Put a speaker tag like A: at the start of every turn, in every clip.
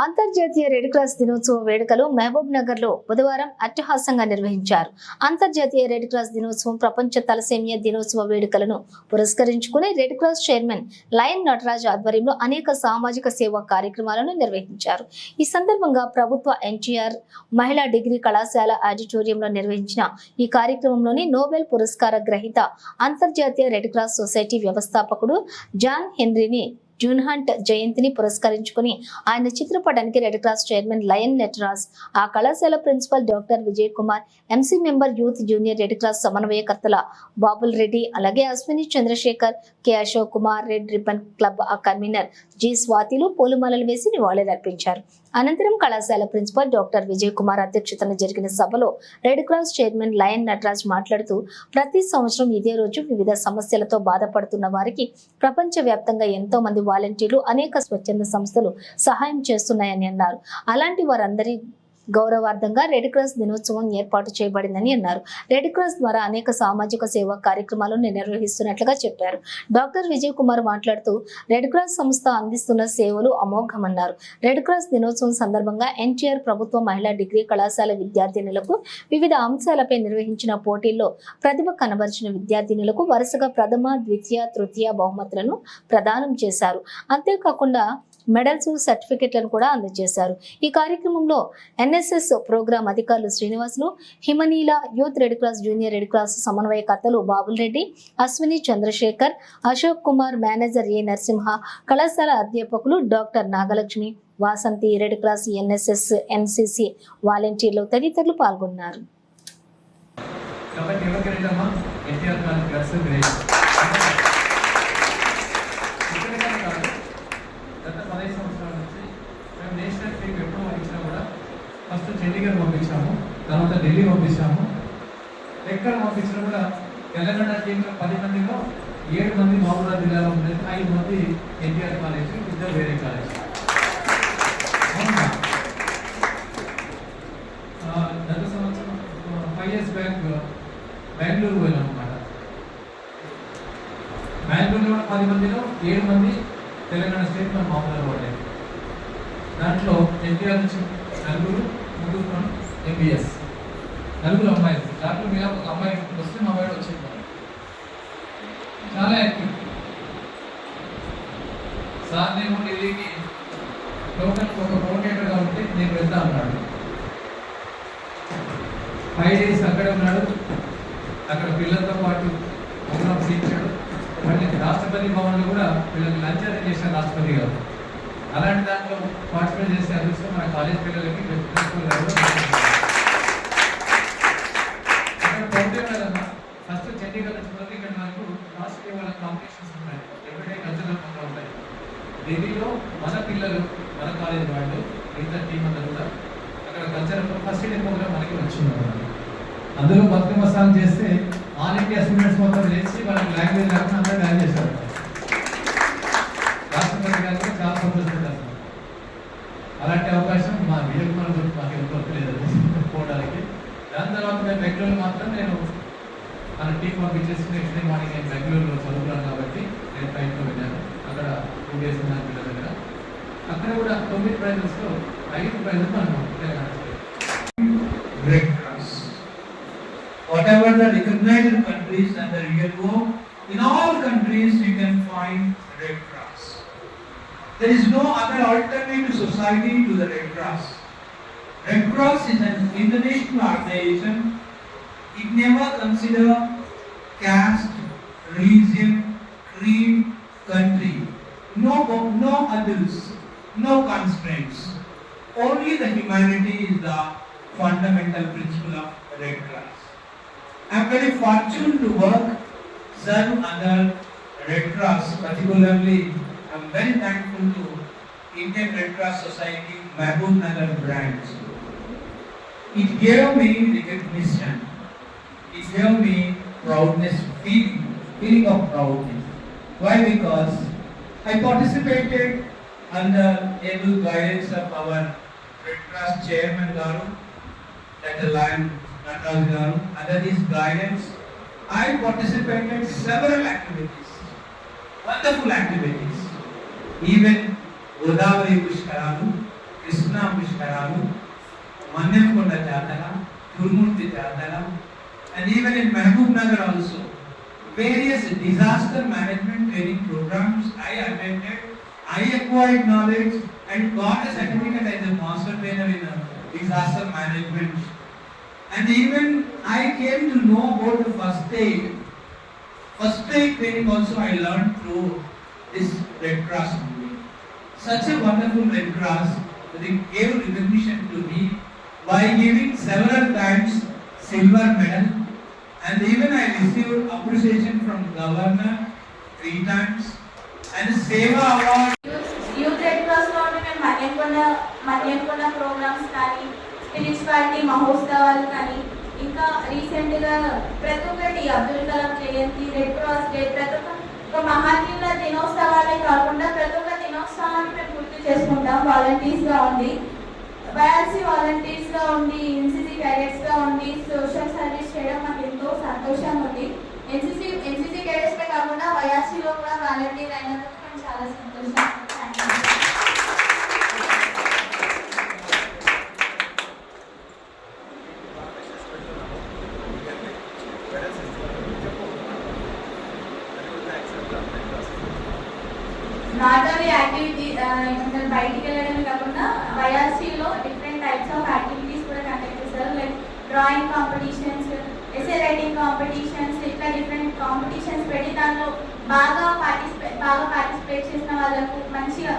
A: అంతర్జాతీయ red cross దినోత్సవ వేడుకలు మహబూబ్ నగర్లో బుధవారం అట్టహాసంగా నిర్వహించారు. అంతర్జాతీయ రెడ్ క్రాస్ దినోత్సవం ప్రపంచ తలసేమియా దినోత్సవ వేడుకలను పురస్కరించుకుని red cross chairman lion Nataraj ఆధ్వర్యంలో అనేక సామాజిక సేవా కార్యక్రమాలను నిర్వహించారు. ఈ సందర్భంగా ప్రభుత్వ ఎన్టీఆర్ మహిళా డిగ్రీ కళాశాల ఆడిటోరియంలో నిర్వహించిన ఈ కార్యక్రమంలోని నోబెల్ పురస్కార గ్రహీత అంతర్జాతీయ రెడ్ క్రాస్ సొసైటీ వ్యవస్థాపకుడు జాన్ హెన్రీని జూన్హంట్ జయంతిని పురస్కరించుకుని ఆయన చిత్రపటానికి red cross chairman lion Nataraj ఆ కళాశాల principal doctor Vijay Kumar MC member youth junior red cross సమన్వయకర్తల Babul Reddy అలాగే Ashwini Chandrashekar K Ashok Kumar red ribbon club ఆ కన్వీనర్ జి స్వాతిలు పూలమాలలు వేసి నివాళులర్పించారు. అనంతరం కళాశాల ప్రిన్సిపల్ డాక్టర్ విజయ్ కుమార్ అధ్యక్షతన జరిగిన సభలో red cross chairman lion Nataraj మాట్లాడుతూ ప్రతి సంవత్సరం ఇదే రోజు వివిధ సమస్యలతో బాధపడుతున్న వారికి ప్రపంచవ్యాప్తంగా ఎంతో మంది వాలంటీర్లు అనేక స్వచ్ఛంద సంస్థలు సహాయం చేస్తున్నాయని అన్నారు. అలాంటి వారందరి గౌరవార్థంగా రెడ్ క్రాస్ దినోత్సవం ఏర్పాటు చేయబడిందని అన్నారు. రెడ్ క్రాస్ ద్వారా అనేక సామాజిక సేవా కార్యక్రమాలను నిర్వహిస్తున్నట్లుగా చెప్పారు. డాక్టర్ విజయ్ కుమార్ మాట్లాడుతూ రెడ్ క్రాస్ సంస్థ అందిస్తున్న సేవలు అమోఘమన్నారు. రెడ్ క్రాస్ దినోత్సవం సందర్భంగా ఎన్టీఆర్ ప్రభుత్వ మహిళా డిగ్రీ కళాశాల విద్యార్థినులకు వివిధ అంశాలపై నిర్వహించిన పోటీల్లో ప్రతిభ కనబరిచిన విద్యార్థినులకు వరుసగా ప్రథమ ద్వితీయ తృతీయ బహుమతులను ప్రదానం చేశారు. అంతేకాకుండా మెడల్స్ సర్టిఫికెట్లను కూడా అందజేశారు. ఈ కార్యక్రమంలో ఎన్ఎస్ఎస్ ప్రోగ్రాం అధికారులు Srinivasulu Himanila youth red cross junior red cross సమన్వయకర్తలు Babul Reddy Ashwini Chandrashekar Ashok Kumar manager A Narasimha కళాశాల అధ్యాపకులు doctor Nagalakshmi Vasanthi red cross NSS NCC వాలంటీర్లు తదితరులు పాల్గొన్నారు
B: కాబట్టి ఎవరికైనా ఎన్టీఆర్ గారి ప్లస్ గ్రేట్ ఇక్కడికనే కాదు గత పదహైదు సంవత్సరాల నుంచి మేము నేషనల్ ట్రిప్ ఎప్పుడు పంపించినా కూడా ఫస్ట్ చండీగఢ్ పంపించాము తర్వాత ఢిల్లీ పంపించాము ఎక్కడ పంపించినా కూడా తెలంగాణ టీంలో పది మందిలో ఏడు మంది మహబూబాబాద్ జిల్లాలో ఉండేది. ఐదు మంది ఎన్టీఆర్ కాలేజ్ ఇద్దరు వేరే కాలేజ్. గత సంవత్సరం ఫైవ్ ఇయర్స్ బ్యాక్ బెంగళూరు పోయినాం అనమాట బెంగళూరులో పది మందిలో ఏడు మంది తెలంగాణ స్టేట్ మన మామూలుగా పడ్డాయి దాంట్లో ఎన్టీఆర్ నుంచి నలుగురు ముగ్గురు ఎంబీఎస్ నలుగురు అమ్మాయిలు. డాక్టర్ మీద ఒక అమ్మాయి వస్తే మా వాడు వచ్చింది. చాలా యాక్టివ్ సార్ నేను ఇది టోటల్ ఒక కోఆర్డినేటర్ కాబట్టి నేను వెళ్తా అన్నాడు. ఫైవ్ డేస్ అక్కడే ఉన్నాడు. అక్కడ పిల్లలతో పాటు ప్రోగ్రామ్స్ ఇచ్చాడు మళ్ళీ రాష్ట్రపతి భవన్లో కూడా పిల్లలకి లంచ్ అరేంజ్ చేశారు రాష్ట్రపతి గారు. అలాంటి దాంట్లో పార్టిసిపేట్ చేసే అదృష్టం మన కాలేజ్ పిల్లలకి ప్రిన్సిపల్ గారు అక్కడ పంపే కదమ్మా ఫస్ట్ చండీగఢ్ నుంచి మొదలు ఇక్కడ నాకు రాష్ట్రీయ వాళ్ళ కాంపిటీషన్స్ ఉన్నాయి ఎవ్రీడే కల్చరల్ ప్రోగ్రామ్ ఉంటాయి ఢిల్లీలో మన పిల్లలు మన కాలేజ్ వాళ్ళు మిగతా టీం అంతా కూడా అక్కడ కల్చరల్ ఫస్ట్ ఇయర్ ప్రోగ్రామ్ మనకి వచ్చింది అందులో బతుకమ్మ సాంగ్ చేస్తే ఆల్ ఇండియా స్టూడెంట్స్ మొత్తం చేసి వాళ్ళకి లాంగ్వేజ్ లేకుండా అందరూ డ్యాన్స్ చేశారు రాష్ట్రపతి గారు కూడా చాలా సంతోషపడ్డారు. అలాంటి అవకాశం మా విజయ్ కుమార్ గురించి మాకు ఎవరికి దొరకలేదు. పోవడానికి. దాని తర్వాత నేను బెంగళూరు మాత్రం నేను మన టీం పంపించేసి నెక్స్ట్ డే మార్నింగ్ నేను బెంగళూరులో చదువుకున్నాను కాబట్టి నేను ఫ్లైట్లో వెళ్ళాను. అక్కడ టూ డేస్ ఉన్నాను పిల్లల దగ్గర అక్కడ కూడా తొమ్మిది ప్రైజెస్లో ఐదు ప్రైజెస్ మనం Telangana state
C: Red Cross. Whatever the recognized countries and the real world, in all countries you can find Red Cross. There is no other alternative society to the Red Cross. Red Cross is an international organization. It never consider caste, religion, creed, country. no, no others, no constraints. Only the humanity is the fundamental principle of Red Cross. I am very fortunate to work, serve under Red Cross, particularly I am very thankful to Indian Red Cross Society Mahbub Nagar branch. It gave me recognition. It gave me proudness, feeling, feeling of proudness. Why? Because I participated under able guidance of our Red Cross chairman Garu, Dr. Lion natal Garu. Under his guidance, I participated several activities, wonderful activities. Even Godavari Pushkaralu, Krishna పుష్కరాలు మన్నెంకొండ జాతర తుర్మూర్తి జాతర and even in Mahabub Nagar also various disaster management training programs I attended. I acquired knowledge and got a certificate as a master trainer in uh, disaster management. And even I came to know about the first aid. First aid training also I learned through this Red Cross. Such a wonderful Red Cross that it gave recognition to me by giving several times silver medal and even I received appreciation from governor three times.
D: Youth red క్రాస్లో మేము Manyamkonda Manyamkonda programmes కానీ spirituality మహోత్సవాలు కానీ ఇంకా రీసెంట్గా ప్రతి ఒక్కటి అబ్దుల్ కలాం జయంతి red cross day ప్రతి ఒక్క ఒక మహానీయుల దినోత్సవాలే కాకుండా ప్రతి ఒక్క దినోత్సవాన్ని మేము గుర్తు చేసుకుంటాం వాలంటీర్స్గా ఉండి బయాలజీ వాలంటీర్స్గా ఉండి ఎన్సీసీ క్యాడెట్స్గా ఉండి సోషల్ సర్వీస్ చేయడం మాకు ఎంతో సంతోషంగా ఉంది ఎన్సీసీ ఎన్సీసీ క్యాడెట్స్ కాకుండా వైఆర్సీలో కూడా వాలంటీర్ అయినందుకు చాలా సంతోషంగా నాట్ ఓన్లీ యాక్టివిటీ ఏమంటారు బయటికి వెళ్ళడమే కాకుండా వైఆర్సీలో డిఫరెంట్ టైప్స్ ఆఫ్ యాక్టివిటీస్ కూడా కండక్ట్ చేస్తారు. Like drawing competitions essay writing competitions ఇట్లా డిఫరెంట్ కాంపిటీషన్స్ పెట్టి దానిలో బాగా బాగా పార్టిసిపేట్ చేసిన వాళ్ళకు మంచిగా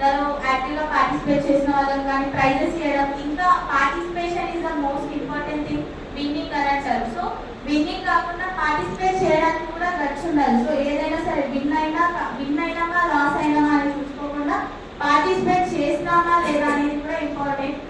D: దానిలో యాక్టివ్గా పార్టిసిపేట్ చేసిన వాళ్ళకి కానీ ప్రైజెస్ ఇవ్వడం. ఇంకా participation is the most important thing winning అని అంటారు సో విన్నింగ్ కాకుండా పార్టిసిపేట్ చేయడానికి కూడా ఖర్చు ఉండాలి. సో ఏదైనా సరే విన్ అయినా విన్ అయినామా లాస్ అయినామా అని చూసుకోకుండా పార్టిసిపేట్ చేసినామా లేదా అనేది కూడా ఇంపార్టెంట్